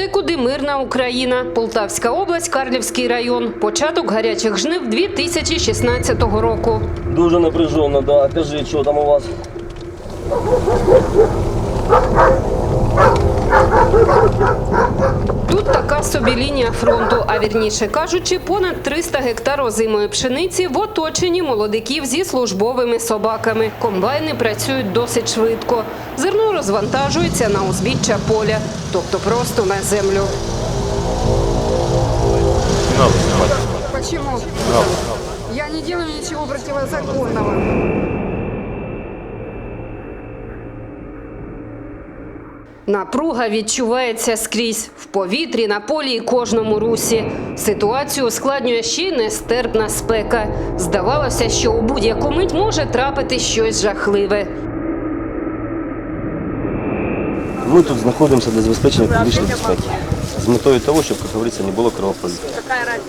подекуди мирна Україна, Полтавська область, Карлівський район. Початок гарячих жнив 2016 року. Дуже напряжено, да. Кажи, що там у вас? Тут така собі лінія фронту, а вірніше кажучи, понад 300 гектар озимої пшениці в оточенні молодиків зі службовими собаками. Комбайни працюють досить швидко. Зерно розвантажується на узбіччя поля, тобто просто на землю. Почему? Я не делаю ничего противозаконного. Напруга відчувається скрізь в повітрі, на полі і кожному русі. Ситуацію ускладнює ще й нестерпна спека. Здавалося, що у будь-яку мить може трапити щось жахливе. Ми тут знаходимося для забезпечення публічної безпеки. З метою того, щоб, як говориться, не було кровопролиття.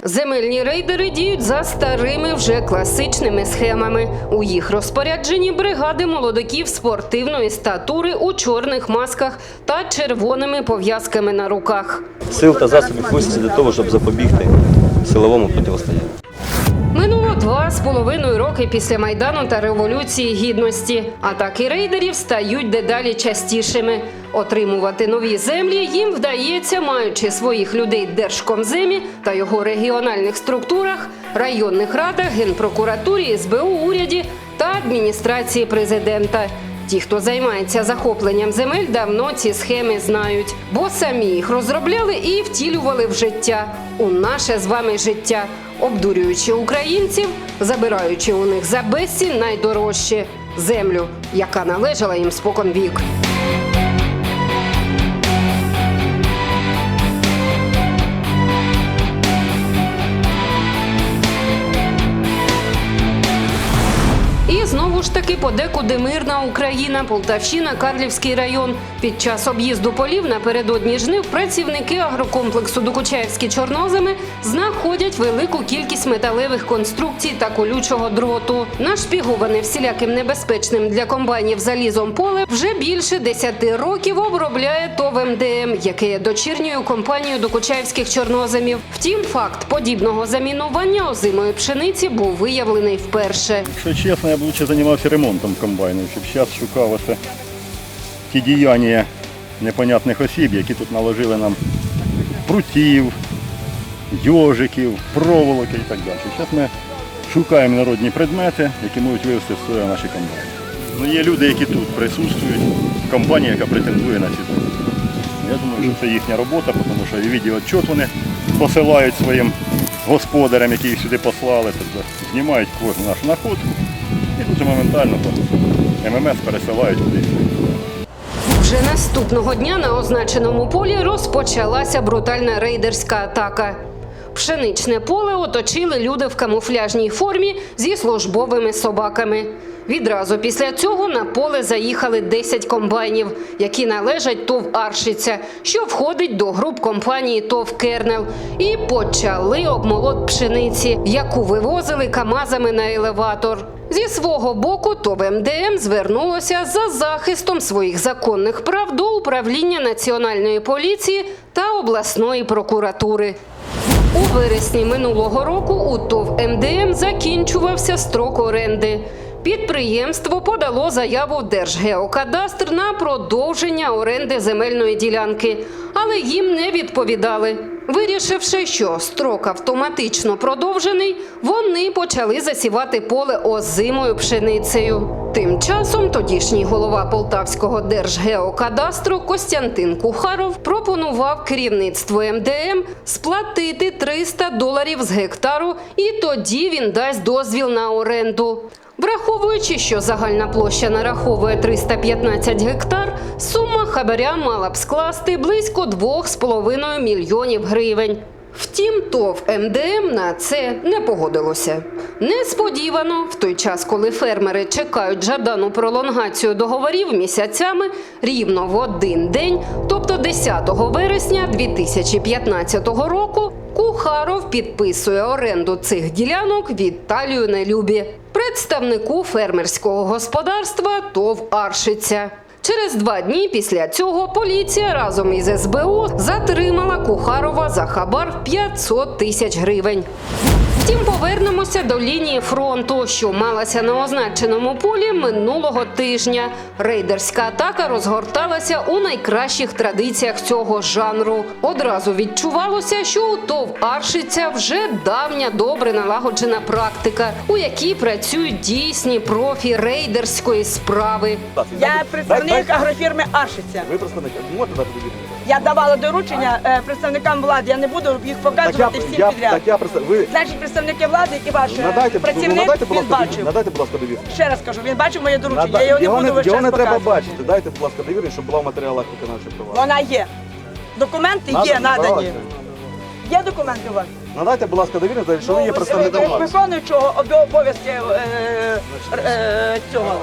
Земельні рейдери діють за старими вже класичними схемами. У їх розпорядженні бригади молодиків спортивної статури у чорних масках та червоними пов'язками на руках. Сил та засобів виситься для того, щоб запобігти силовому протистоянню. Два з половиною роки після майдану та революції гідності. Атаки рейдерів стають дедалі частішими. Отримувати нові землі їм вдається, маючи своїх людей Держкомземі та його регіональних структурах, районних радах, генпрокуратурі, СБУ, уряді та адміністрації президента. Ті, хто займається захопленням земель, давно ці схеми знають, бо самі їх розробляли і втілювали в життя у наше з вами життя, обдурюючи українців, забираючи у них за безцінь найдорожче землю, яка належала їм спокон вік. Ж таки подекуди мирна Україна, Полтавщина, Карлівський район. Під час об'їзду полів напередодні жнив працівники агрокомплексу Докучаївські чорноземи знаходять велику кількість металевих конструкцій та колючого дроту. Нашпіговане всіляким небезпечним для комбайнів залізом поле вже більше 10 років обробляє ТОВ МДМ, яке є дочірньою компанією Докучаївських чорноземів. Втім, факт подібного замінування озимої пшениці був виявлений вперше. Якщо чесно, я б лучше займався ремонтом комбайнів, щоб зараз шукав оце ті діяння непонятних осіб, які тут наложили нам прутів, йожиків, проволоки і так далі. Зараз ми шукаємо народні предмети, які можуть вивести з строя наші комбайни. Ну, є люди, які тут присутствують, компанія, яка претендує на ці землі. Я думаю, що це їхня робота, тому що і відеоотчет вони посилають своїм господарям, які їх сюди послали, тобто знімають кожну нашу находку дуже моментально по ММС пересилають кудись. Вже наступного дня на означеному полі розпочалася брутальна рейдерська атака. Пшеничне поле оточили люди в камуфляжній формі зі службовими собаками. Відразу після цього на поле заїхали 10 комбайнів, які належать ТОВ Аршиця, що входить до груп компанії ТОВ Кернел, і почали обмолот пшениці, яку вивозили камазами на елеватор. Зі свого боку ТОВ МДМ звернулося за захистом своїх законних прав до управління національної поліції та обласної прокуратури. У вересні минулого року у ТОВ МДМ закінчувався строк оренди. Підприємство подало заяву Держгеокадастр на продовження оренди земельної ділянки, але їм не відповідали. Вирішивши, що строк автоматично продовжений, вони почали засівати поле озимою пшеницею. Тим часом тодішній голова Полтавського держгеокадастру Костянтин Кухаров пропонував керівництву МДМ сплатити 300 доларів з гектару, і тоді він дасть дозвіл на оренду. Враховуючи, що загальна площа нараховує 315 гектар, сума хабаря мала б скласти близько 2,5 мільйонів гривень. Втім, ТОВ МДМ на це не погодилося. Несподівано, в той час, коли фермери чекають жадану пролонгацію договорів місяцями, рівно в один день, тобто 10 вересня 2015 року, Кухаров підписує оренду цих ділянок Віталію Нелюбі, представнику фермерського господарства ТОВ Аршиця. Через два дні після цього поліція разом із СБУ затримала Кухарова за хабар 500 тисяч гривень. Втім, повернемося до лінії фронту, що малася на означеному полі минулого тижня. Рейдерська атака розгорталася у найкращих традиціях цього жанру. Одразу відчувалося, що у ТОВ Аршиця вже давня добре налагоджена практика, у якій працюють дійсні профі рейдерської справи. Я представник агрофірми Ашиця. Ви представник, можете дати довіру? Я давала доручення е, представникам влади. Я не буду їх показувати всім я, підряд. так я представ... ви Значить, представники влади і ваш е, надайте, працівник надайте, будь він ласка, бачив. надайте, будь ласка, довірність. Ще раз кажу, він бачив моє доручення. Нада- Я його не його буду не, весь його час не треба показувати. бачити. Дайте, будь ласка, довірність, щоб була в матеріалах виконавчого права. Вона є. Документи Надо, є надані. давайте. Є документи у вас? Надайте, будь ласка, довіру, що ви є Ну, представником ви- влади. Виконуючого обо- обов'язки е, е, цього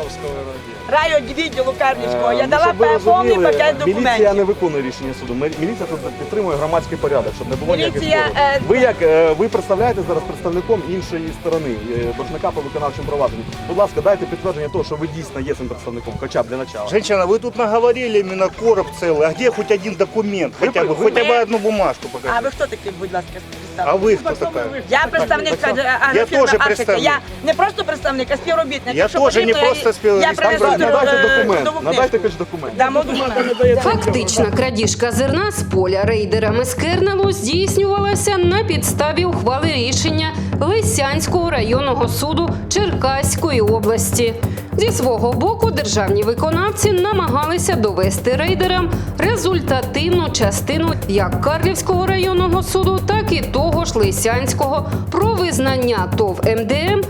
райвідділу Карнівського. Я Е, дала щоб ви повний розуміли, пакет Міліція документів. не виконує рішення суду. Ми- Міліція тут підтримує громадський порядок, щоб не було ніяких Міліція, спорів. е, Ви як е, ви представляєте зараз представником іншої сторони, е, боржника по виконавчим провадженням. Будь ласка, дайте підтвердження того, що ви дійсно є цим представником, хоча б для начала. Женщина, вы тут наговорили именно короб целый. А где хоть один документ? Вы Хотя бы, вы- хотя вы- бы одну бумажку А покажите. ви хто такий, будь ласка, А Вы кто такая? Я представник е, агрофірми теж представник. Я не просто представник, а співробітник. Я Якщо теж не потрібно, просто я- співробітник. Я Там привезу Надайте, надайте е, документ, надайте хоч документ. Дамо документ. Фактична крадіжка зерна з поля рейдерами з Кернелу здійснювалася на підставі ухвали рішення Лисянського районного суду Черкаської області. Зі свого боку державні виконавці намагалися довести рейдерам результативну частину як Карлівського районного суду, так і того ж Лисянського про визнання ТОВ МДМ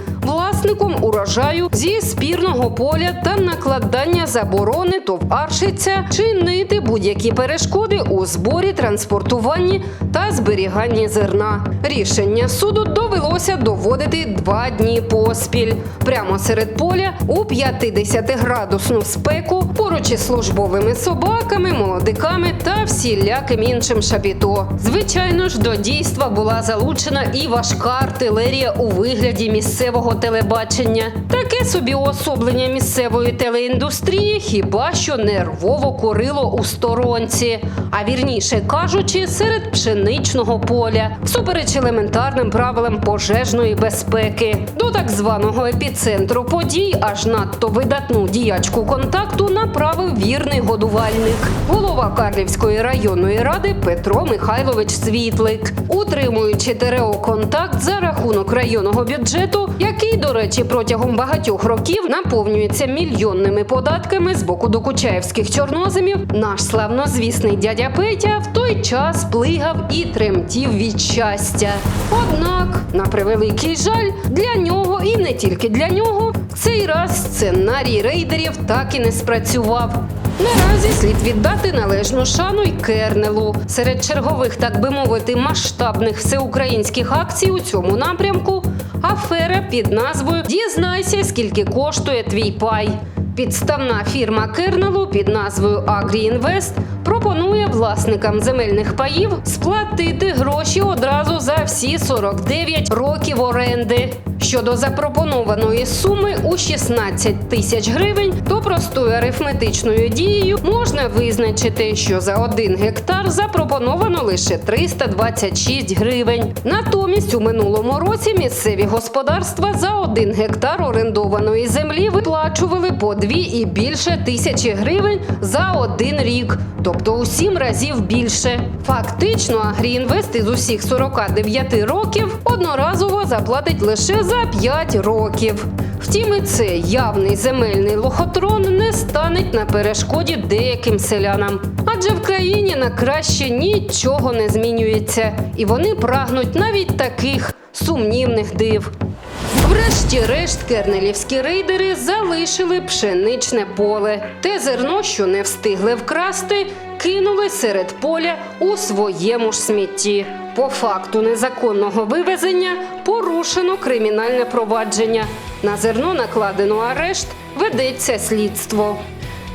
власником урожаю зі спірного поля та накладання заборони ТОВ Аршиця чинити будь-які перешкоди у зборі, транспортуванні та зберіганні зерна. Рішення суду довелося доводити два дні поспіль. Прямо серед поля у 50-градусну спеку поруч із службовими собаками, молодиками та всіляким іншим шапіто. Звичайно ж, до дійства була залучена і важка артилерія у вигляді місцевого телебачення. Таке собі уособлення місцевої телеіндустрії хіба що нервово курило у сторонці, а вірніше кажучи, серед пшеничного поля, всупереч елементарним правилам пожежної безпеки. До так званого епіцентру подій аж надто видатну діячку контакту направив вірний годувальник, голова Карлівської районної ради Петро Михайлович Світлик, утримуючи ТРО контакт за рахунок районного бюджету, який, до речі, протягом багатьох років наповнюється мільйонними податками з боку докучаєвських чорноземів. Наш славнозвісний дядя Петя в той час плигав і тремтів від щастя. Однак, на превеликий жаль, для нього і не тільки для нього, цей раз сценарій рейдерів так і не спрацював. Наразі слід віддати належну шану й Кернелу. Серед чергових, так би мовити, масштабних всеукраїнських акцій у цьому напрямку афера під назвою Дізнайся, скільки коштує твій пай. Підставна фірма Кернелу під назвою Агріінвест пропонує власникам земельних паїв сплатити гроші одразу за всі 49 років оренди. Щодо запропонованої суми у 16 тисяч гривень, то простою арифметичною дією можна визначити, що за один гектар запропоновано лише 326 гривень. Натомість у минулому році місцеві господарства за один гектар орендованої землі виплачували по дві і більше тисячі гривень за один рік, тобто у сім разів більше. Фактично, Агріінвест із усіх 49 років одноразово заплатить лише за 5 років. Втім, і цей явний земельний лохотрон не стане на перешкоді деяким селянам. Адже в країні на краще нічого не змінюється, і вони прагнуть навіть таких сумнівних див. Врешті-решт кернелівські рейдери залишили пшеничне поле. Те зерно, що не встигли вкрасти, кинули серед поля у своєму ж смітті. По факту незаконного вивезення порушено кримінальне провадження. На зерно накладено арешт, ведеться слідство.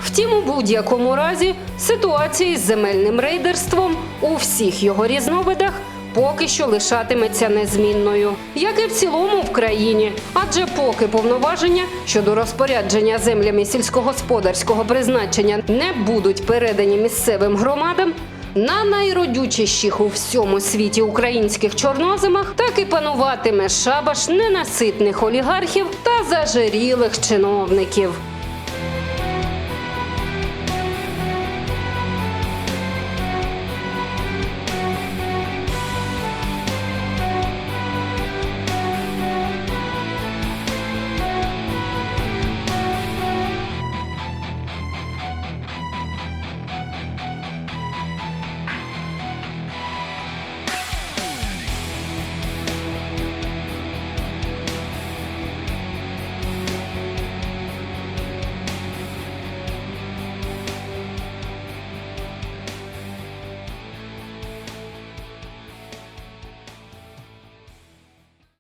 Втім, у будь-якому разі ситуація із земельним рейдерством у всіх його різновидах поки що лишатиметься незмінною, як і в цілому в країні. Адже поки повноваження щодо розпорядження землями сільськогосподарського призначення не будуть передані місцевим громадам. На найродючіших у всьому світі українських чорноземах так і пануватиме шабаш ненаситних олігархів та зажирілих чиновників.